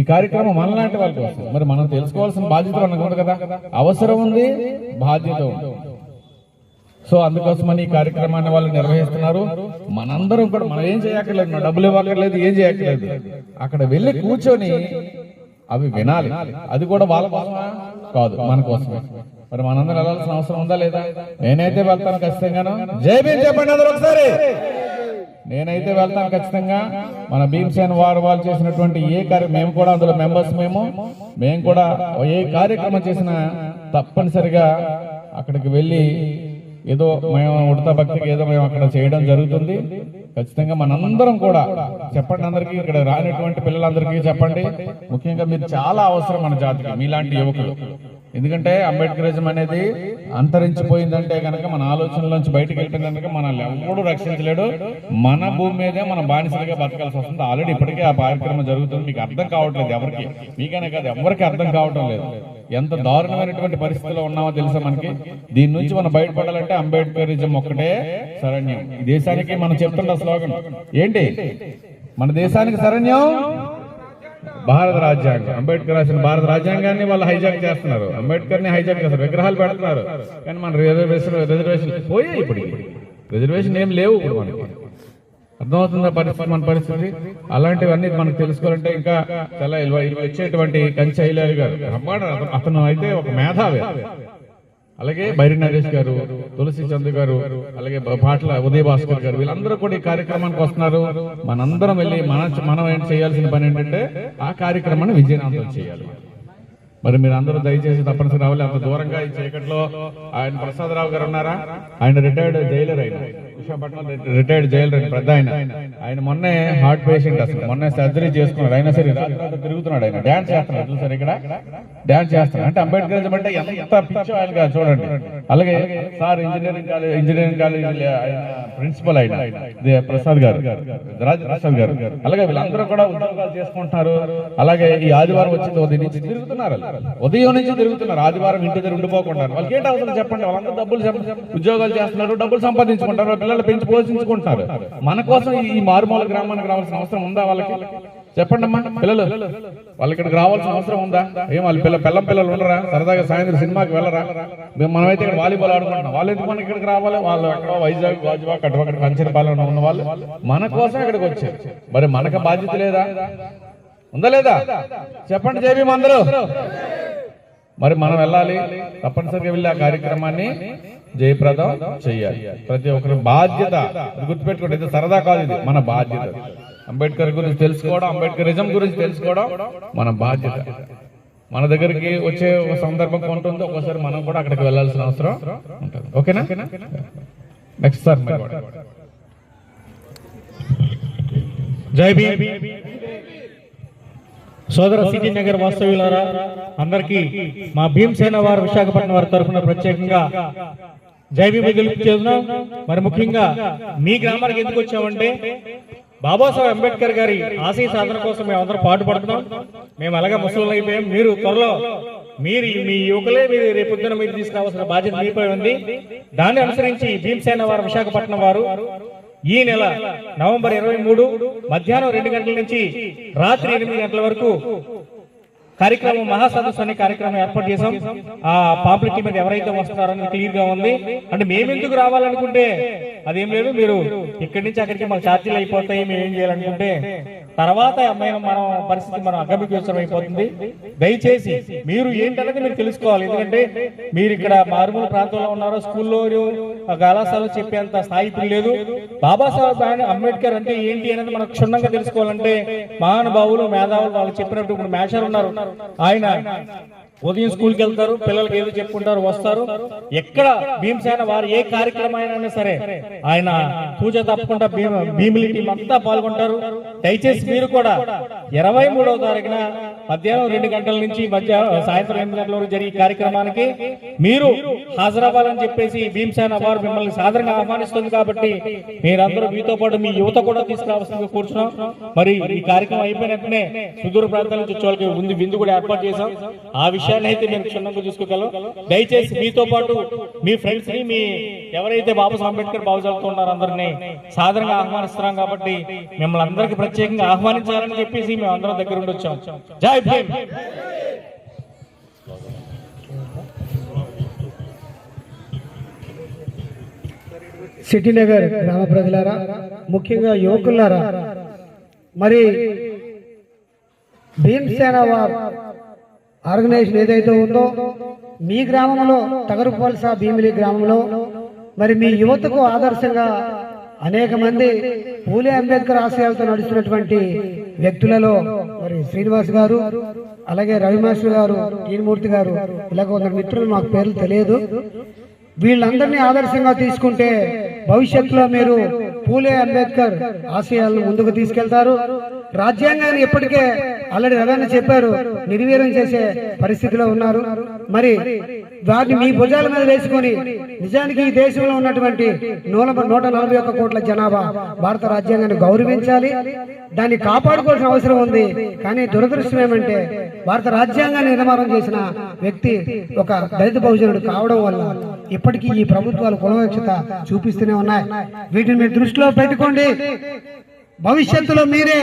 ఈ కార్యక్రమం మనలాంటి వాళ్ళకి వస్తుంది. మరి మనం తెలుసుకోవాల్సిన బాధ్యత ఉండకూడదు కదా అవసరం ఉంది బాధ్యత ఉంది. సో అందుకోసమని ఈ కార్యక్రమాన్ని వాళ్ళు నిర్వహిస్తున్నారు. మనందరం కూడా మనం ఏం చేయక్కర్లేదు డబ్బులు ఇవ్వక్కర్లేదు ఏం చేయక్కర్లేదు. అక్కడ వెళ్ళి కూర్చొని అవి వినాలి. అది కూడా వాళ్ళ కోసమా? కాదు మన కోసమే. మరి మనందరం వెళ్ళాల్సిన అవసరం ఉందా లేదా? నేనైతే వెళ్తాను ఖచ్చితంగాను. జై భీమ్ చెప్పండి అందరూ ఒకసారి. నేనైతే వెళ్తాను ఖచ్చితంగా. మన భీమసేన వారు వాళ్ళు చేసినటువంటి ఏ కార్య మేము కూడా అందులో మెంబర్స్ మేము. మేము కూడా ఏ కార్యక్రమం చేసినా తప్పనిసరిగా అక్కడికి వెళ్ళి ఏదో మేము ఉడతా భక్తికి ఏదో మేము అక్కడ చేయడం జరుగుతుంది. ఖచ్చితంగా మనందరం కూడా చెప్పండి అందరికీ ఇక్కడ రానటువంటి పిల్లలందరికీ చెప్పండి. ముఖ్యంగా మీరు చాలా అవసరం మన జాతికి మీలాంటి యువకులు. ఎందుకంటే అంబేద్కరిజం అనేది అంతరించిపోయిందంటే కనుక మన ఆలోచనలోంచి బయటకు వెళ్ళిపోయింది కనుక మనల్ని ఎవడు రక్షించలేడు. మన భూమి మీదే మనం బానిసలుగా బతకాల్సి వస్తుంది. ఆల్రెడీ ఇప్పటికే ఆ కార్యక్రమం జరుగుతుంది. మీకు అర్థం కావట్లేదు ఎవరికి. మీకనే కాదు ఎవరికి అర్థం కావటం లేదు. ఎంత దారుణమైనటువంటి పరిస్థితిలో ఉన్నామో తెలుసా మనకి? దీని నుంచి మనం బయటపడాలంటే అంబేద్కరిజం ఒక్కటే శరణ్యం. దేశానికి మనం చెప్తున్న స్లోగన్. ఏంటి? మన దేశానికి శరణ్యం? భారత రాజ్యాంగం. అంబేద్కర్ రాసిన భారత రాజ్యాంగాన్ని వాళ్ళు హైజాక్ చేస్తున్నారు. అంబేద్కర్ని హైజాక్ చేస్తారు. విగ్రహాలు పెడుతున్నారు. కానీ మన రిజర్వేషన్ రిజర్వేషన్ పోయాయి ఇప్పుడు. రిజర్వేషన్ ఏం లేవు ఇప్పుడు మనకి. అర్థమవుతుందా పరిస్థితి మన పరిస్థితి? అలాంటివన్నీ మనకు తెలుసుకోవాలంటే ఇంకా చాలా ఇల్వ- వచ్చేటువంటి కంచి ఐలారి గారు. అతను అయితే ఒక మేధావి. అలాగే బైరి నరేష్ గారు తులసి చంద్ గారు అలాగే పాటల ఉదయ భాస్కర్ గారు వీళ్ళందరూ కూడా ఈ కార్యక్రమానికి వస్తున్నారు. మనందరం వెళ్ళి మన మనం ఏం చేయాల్సిన పని ఏంటంటే ఆ కార్యక్రమాన్ని విజయనాథం చేయాలి. మరి మీరు అందరూ దయచేసి తప్పనిసరి రావాలి. అంత దూరంగా ఈ చీకట్లో ఆయన ప్రసాదరావు గారు ఉన్నారా? ఆయన రిటైర్డ్ జైలర్ అయినా. విశాఖపట్నం రిటైర్డ్ జైలర్ పెద్ద ఆయన. ఆయన మొన్నే హార్ట్ పేషెంట్ అసలు. మొన్నే సర్జరీ చేసుకున్నాడు. అయినా సరే రాత్రి తిరుగుతున్నాడు ఆయన. డాన్స్ చేస్తున్నాడు. సార్ ఇక్కడ. డాన్స్ చేస్తున్నాడు. అంటే అంబేద్కర్ అంటే ఎంత పిచ్చో ఆయన చూడండి. అలాగే sir engineering college engineering college principal ఆయన ప్రసాద్ గారు. రాజ్ ప్రసాద్ గారు. అలాగే వీళ్ళందరూ కూడా ఉద్యోగాలు చేసుకుంటున్నారు. అలాగే ఈ ఆదివారం వచ్చింది ఉదయం నుంచి తిరుగుతున్నారు ఉదయం నుంచి తిరుగుతున్నారు. ఆదివారం ఇంటి దగ్గర ఉండిపోకుండా వాళ్ళకి ఏంటి అవసరం చెప్పండి. వాళ్ళందరూ డబ్బులు ఉద్యోగాలు చేస్తున్నారు. డబ్బులు సంపాదించుకుంటారు పిల్లలు పెంచి పోషించుకుంటున్నారు. మన కోసం ఈ మారుమూల గ్రామానికి రావాల్సిన అవసరం ఉందా వాళ్ళకి? చెప్పండి అమ్మా పిల్లలు. వాళ్ళకి ఇక్కడికి రావాల్సిన అవసరం ఉందా? ఏం వాళ్ళ పిల్ల పిల్లం పిల్లలు ఉండరా? సరదాగా సాయంత్రం సినిమాకి వెళ్ళరా? మేము మనమైతే ఇక్కడ వాలీబాల్ ఆడుకుంటున్నాం. వాళ్ళు ఎందుకు మనకి ఇక్కడికి రావాలి? వాళ్ళు ఎక్కడో వైజాగ్ గాజువాక్ అటు అక్కడ ఉన్న వాళ్ళు మన కోసం ఇక్కడికి వచ్చారు. మరి మనకు బాధ్యత లేదా? ఉందా లేదా? చెప్పండి జేబీ అందరూ. మరి మనం వెళ్ళాలి. తప్పనిసరిగా వెళ్ళి ఆ కార్యక్రమాన్ని జయప్రదం చేయాలి. ప్రతి ఒక్కరి బాధ్యత గుర్తుపెట్టుకోండి ఇది సరదా కాదు ఇది. మన బాధ్యత. అంబేద్కర్ గురించి తెలుసుకోవడం అంబేద్కరిజం గురించి తెలుసుకోవడం మన బాధ్యత. మన దగ్గరికి వచ్చే ఒక సందర్భం ఉంటుంది ఒకసారి మనం కూడా అక్కడికి వెళ్ళాల్సిన అవసరం ఉంటుంది. ఓకేనా? నెక్స్ట్ సార్ జై భీమ్. సోదర సిటీ నగర్ వాస్తవ్యులారా అందరికీ మా భీమసేన వారు విశాఖపట్నం వారి తరఫున ప్రత్యేకంగా జై భీమ్ చేస్తున్నాం. మరి ముఖ్యంగా మీ గ్రామానికి ఎందుకు వచ్చామంటే బాబాసాహెబ్ అంబేద్కర్ గారి ఆశయ సాధన కోసం మేము అందరం పాటుపడుతున్నాం మేము అలాగే ముసలు అయిపోయాం. మీరు త్వరలో మీరు మీ యువకులే మీరు రేపొద్దున మీరు తీసుకురావాల్సిన బాధ్యత మీపై ఉంది. దాన్ని అనుసరించి భీమసేన వారు విశాఖపట్నం వారు ఈ నెల నవంబర్ ఇరవై మూడు మధ్యాహ్నం రెండు గంటల నుంచి రాత్రి ఎనిమిది గంటల వరకు కార్యక్రమం మహాసదస్సు అనే కార్యక్రమం ఏర్పాటు చేశాం. ఆ పాంప్లెట్ మీద ఎవరైతే వస్తారో క్లియర్గా ఉంది. అంటే మేమెందుకు రావాలనుకుంటే అదేం లేదు మీరు ఇక్కడి నుంచి అక్కడికి మాకు ఛార్జీలు అయిపోతాయి మేము ఏం చేయాలనుకుంటే తర్వాత అమ్మాయి మనం పరిస్థితి మనం అగమ్యగోచరం అయిపోతుంది. దయచేసి మీరు ఏంటనేది మీరు తెలుసుకోవాలి. ఎందుకంటే మీరు ఇక్కడ మారుమూల ప్రాంతంలో ఉన్నారో స్కూల్లో కళాశాలలో చెప్పేంత స్థాయి లేదు. బాబాసాహెబ్ అంబేద్కర్ అంటే ఏంటి అనేది మనం క్షుణ్ణంగా తెలుసుకోవాలంటే మహానుభావులు మేధావులు వాళ్ళు చెప్పినట్టు ఇప్పుడు మేషర్ ఉన్నారు. ఆయన ఉదయం స్కూల్కి వెళ్తారు పిల్లలకి ఏదో చెప్పుకుంటారు వస్తారు. ఎక్కడ భీమసేన వారు ఏ కార్యక్రమం అయినా సరే ఆయన పూజ తప్పకుండా భీమ భీమిలి టీం అంతా పాల్గొంటారు. దయచేసి మీరు కూడా ఇరవై మూడవ తారీఖున మధ్యాహ్నం రెండు గంటల నుంచి మధ్య సాయంత్రం ఎనిమిది గంటల వరకు జరిగే కార్యక్రమానికి మీరు హాజరవ్వాలని చెప్పేసి భీమసేన వారు మిమ్మల్ని సాధారణంగా ఆహ్వానిస్తుంది కాబట్టి మీరందరూ మీతో పాటు మీ యువత కూడా తీసుకురావాల్సిందిగా కూర్చున్నాం. మరి ఈ కార్యక్రమం అయిపోయిన వెంటనే సుదూర ప్రాంతాల నుంచి వచ్చే వాళ్ళకి ఉంది విందు కూడా ఏర్పాటు చేశాం. ఆ విషయాన్ని అయితే మేము క్షుణ్ణంగా చూసుకోగలం. దయచేసి మీతో పాటు మీ ఫ్రెండ్స్ని మీ ఎవరైతే బాబా అంబేద్కర్ బాబు సోదరులతో అందరినీ. సాధారణంగా ఆహ్వానిస్తున్నాం కాబట్టి మిమ్మల్ని అందరికీ ప్రత్యేకంగా ఆహ్వానించాలని చెప్పేసి మేము అందరం దగ్గర ఉండి వచ్చాం. జై భీమ్. సిటీ నగర్ గ్రామ ప్రజలారా ముఖ్యంగా యువకులారా మరి భీమసేన ఆర్గనైజేషన్ ఏదైతే ఉందో మీ గ్రామంలో తగరుపల్స భీమిలి గ్రామంలో మరి మీ యువతకు ఆదర్శంగా అనేక మంది పూలే అంబేద్కర్ ఆశయాలతో నడుస్తున్నటువంటి వ్యక్తులలో మరి శ్రీనివాస్ గారు అలాగే రవి మాస్టర్ గారు టీనమూర్తి గారు ఇలా కొందరు మిత్రులు మాకు పేర్లు తెలియదు. వీళ్ళందరినీ ఆదర్శంగా తీసుకుంటే భవిష్యత్తులో మీరు పూలే అంబేద్కర్ ఆశయాలను ముందుకు తీసుకెళ్తారు. రాజ్యాంగాన్ని ఇప్పటికే ఆల్రెడీ రవాణా చెప్పారు. నిర్వీర్యం చేసే పరిస్థితిలో ఉన్నారు. మరి వారిని మీ భుజాల మీద వేసుకొని నిజానికి ఈ దేశంలో ఉన్నటువంటి నూల నూట నలభై ఒక్క కోట్ల జనాభా భారత రాజ్యాంగాన్ని గౌరవించాలి. దాన్ని కాపాడుకోవాల్సిన అవసరం ఉంది. కానీ దురదృష్టం ఏమంటే భారత రాజ్యాంగాన్ని నిర్మాణం చేసిన వ్యక్తి ఒక దళిత బహుజనుడు కావడం వల్ల ఇప్పటికీ ఈ ప్రభుత్వాలు కులవక్షత చూపిస్తూనే ఉన్నాయి. వీటిని మీరు దృష్టిలో పెట్టుకోండి. భవిష్యత్తులో మీరే